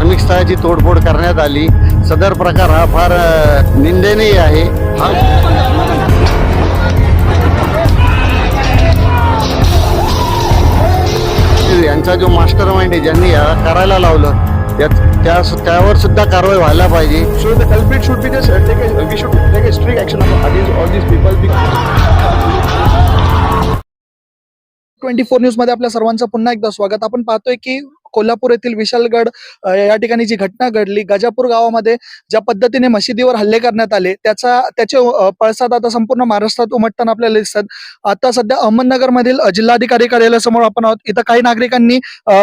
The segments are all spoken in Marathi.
स्थळाची तोडफोड करण्यात आली. सदर प्रकार हा फार निंदनीय आहे. हा यांचा जो मास्टर माइंड आहे ज्यांनी याला करायला लावलं त्या त्यावर सुद्धा कारवाई व्हायला पाहिजे. So the culprit should be just uh, take a, we should take a strict action against all these people. Twenty four न्यूजमध्ये आपल्या सर्वांचं पुन्हा एकदा स्वागत. आपण पाहतोय की कोल्हापूर येथील विशालगड या ठिकाणी जी घटना घडली गजापूर गावामध्ये ज्या पद्धतीने मशिदीवर हल्ले करण्यात आले त्याचा त्याचे पळसाद आता संपूर्ण महाराष्ट्रात उमटताना आपल्याला दिसतात. आता सध्या अहमदनगरमधील जिल्हाधिकारी कार्यालयासमोर आपण आहोत. इथं काही नागरिकांनी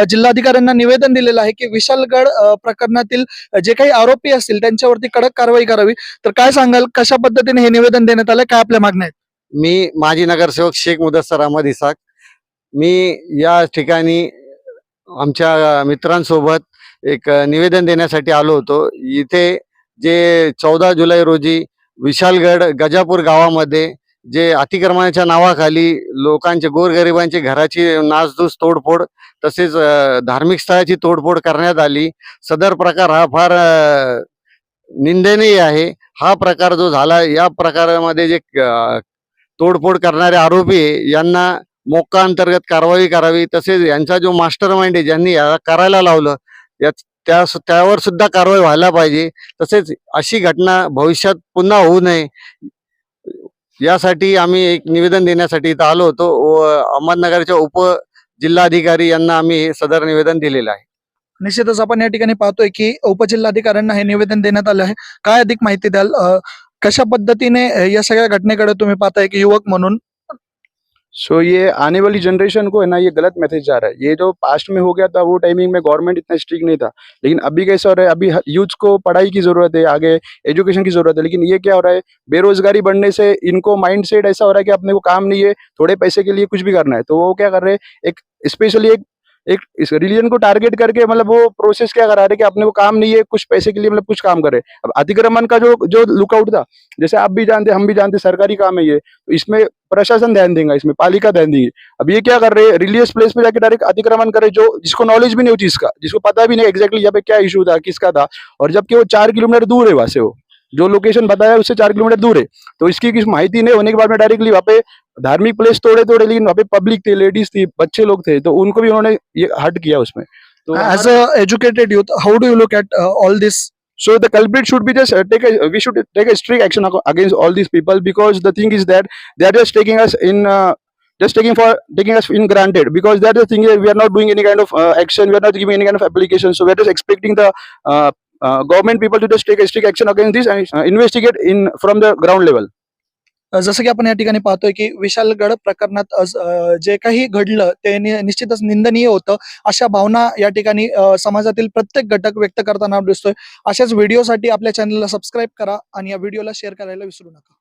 जिल्हाधिकाऱ्यांना निवेदन दिलेलं आहे की विशालगड प्रकरणातील जे काही आरोपी असतील त्यांच्यावरती कडक कारवाई करावी. तर काय सांगाल कशा पद्धतीने हे निवेदन देण्यात आलं काय आपल्या मागण्या आहेत? मी माजी नगरसेवक शेख मुदस्सर अहमद इसाक. मी या ठिकाणी आमच्या मित्रांसोबत एक निवेदन देण्यासाठी आलो होतो. इथे जे चौदा जुलै रोजी विशालगड गजापूर गावामध्ये जे अतिक्रमणाच्या नावाखाली लोकांचे गोरगरिबांची घराची नासधूस तोडफोड तसेच धार्मिक स्थळाची तोडफोड करण्यात आली. सदर प्रकार हा फार निंदनीय आहे. हा प्रकार जो झाला या प्रकारामध्ये जे तोडफोड करणारे आरोपी यांना मोक्का अंतर्गत कारवाई करावी तसेच यांचा जो मास्टर माइंड आहे ज्यांनी याला करायला लावलं या त्या त्यावर सुद्धा कारवाई व्हायला पाहिजे. तसेच अशी घटना भविष्यात पुन्हा होऊ नये. यासाठी आम्ही एक निवेदन देण्यासाठी इथं आलो होतो. व अहमदनगरच्या उप जिल्हाधिकारी यांना आम्ही हे सदर निवेदन दिलेलं आहे. निश्चितच आपण या ठिकाणी पाहतोय की उपजिल्हाधिकाऱ्यांना हे निवेदन देण्यात आलं आहे. काय अधिक माहिती द्याल? कशा पद्धतीने या सगळ्या घटनेकडे तुम्ही पाहताय की युवक म्हणून सो so, ये आने वाली जनरेशन को है ना ये गलत मैसेज जा रहा है। ये जो पास्ट में हो गया था वो टाइमिंग में गवर्नमेंट इतना स्ट्रिक्ट नहीं था। लेकिन अभी कैसा हो रहा है अभी यूथ को पढ़ाई की ज़रूरत है आगे एजुकेशन की ज़रूरत है लेकिन ये क्या हो रहा है बेरोजगारी बढ़ने से इनको माइंड सेट ऐसा हो रहा है कि अपने को काम नहीं है थोड़े पैसे के लिए कुछ भी करना है। तो वो क्या कर रहे हैं एक स्पेशली एक एक इस रिलीजन को टारगेट करके मतलब वो प्रोसेस क्या करा रहे कि अपने को काम नहीं है कुछ पैसे के लिए मतलब कुछ काम करे अब अतिक्रमण का जो जो लुकआउट था जैसे आप भी जानते हम भी जानते सरकारी काम है ये तो इसमें प्रशासन ध्यान देगा, इसमें पालिका ध्यान देगी। अब ये क्या कर रहे हैं? रिलीजियस प्लेस पे जाके डायरेक्ट अतिक्रमण करे जो, जिसको नॉलेज भी नहीं होती इसका, जिसको पता भी नहीं एग्जैक्टली यहाँ पे क्या इशू था, किसका था। और जबकि वो चार किलोमीटर दूर है वहाँ से वो। जो लोकेशन बताया उससे चार किलोमीटर दूर है। तो इसकी किस माहिती नहीं, होने के बाद में डायरेक्टली वहाँ पे धार्मिक प्लेस तोड़े तोड़े लेकिन वहाँ पे पब्लिक थे लेडीज़ थी, बच्चे लोग थे तो उनको भी उन्होंने ये हट किया उसमें। तो as a educated youth how do you look at all this So the culprit should be just uh, take a we should take a strict action against all these people because the thing is that they are just taking us in uh, just taking for taking us in granted because that is the thing is we are not doing any kind of uh, action we are not giving any kind of application so we are just expecting the uh, uh, government people to just take a strict action against this and uh, investigate in from the ground level. जसं की आपण या ठिकाणी पाहतोय की विशालगड प्रकरणात जे काही घडलं ते निश्चितच निंदनीय होतं. अशा भावना या ठिकाणी समाजातील प्रत्येक घटक व्यक्त करताना दिसतोय. अशाच व्हिडिओसाठी आपल्या चॅनलला सबस्क्राईब करा आणि या व्हिडिओला शेअर करायला विसरू नका.